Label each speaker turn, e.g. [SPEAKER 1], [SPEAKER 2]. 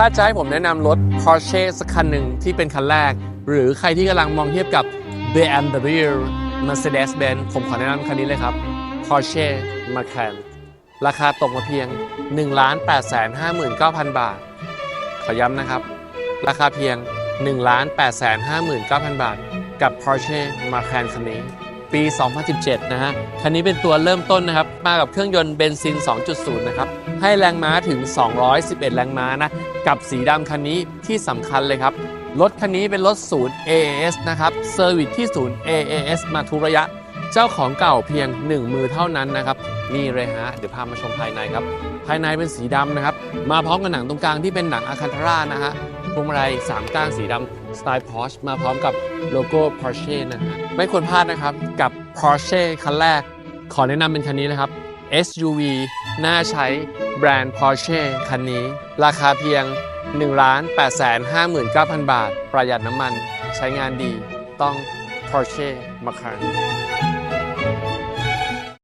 [SPEAKER 1] ถ้าจะให้ผมแนะนำรถ Porsche สักคันหนึ่งที่เป็นคันแรก หรือใครที่กำลังมองเทียบกับ BMW Mercedes-Benz ผมขอแนะนำคันนี้เลยครับ Porsche Macan ราคาตกมาเพียง 1 8 5 9 0 0 0 บาท ขอย้ำนะครับ ราคาเพียง 1 8 5 9 0 0 0 บาท กับ Porsche Macan คันนี้ ปี 2017 นะฮะ คันนี้เป็นตัวเริ่มต้นนะครับ มากับเครื่องยนต์เบนซิน 2.0 นะครับ ให้แรงม้าถึง 211 แรงม้านะ กับสีดำคันนี้ที่สำคัญเลยครับ รถคันนี้เป็นรถศูนย์ AAS นะครับ เซอร์วิสที่ศูนย์ AAS มาทุกระยะ เจ้าของเก่าเพียง 1 มือเท่านั้นนะครับ นี่เลยฮะ เดี๋ยวพามาชมภายในครับ ภายในเป็นสีดำนะครับ มาพร้อมกับหนังตรงกลางที่เป็นหนังอาคันทร่านะฮะ วงมาลัย3ก้านสีดำสไตล์ Porsche มาพร้อมกับโลโก้ Porsche นะฮะไม่ควรพลาดนะครับกับ Porsche คันแรก ขอแนะนำเป็นคันนี้นะครับ SUV น่าใช้แบรนด์ Porsche คันนี้ ราคาเพียง 1 8 5 9 0 0 0 บาท ประหยัดน้ำมันใช้งานดีต้อง Porsche Macan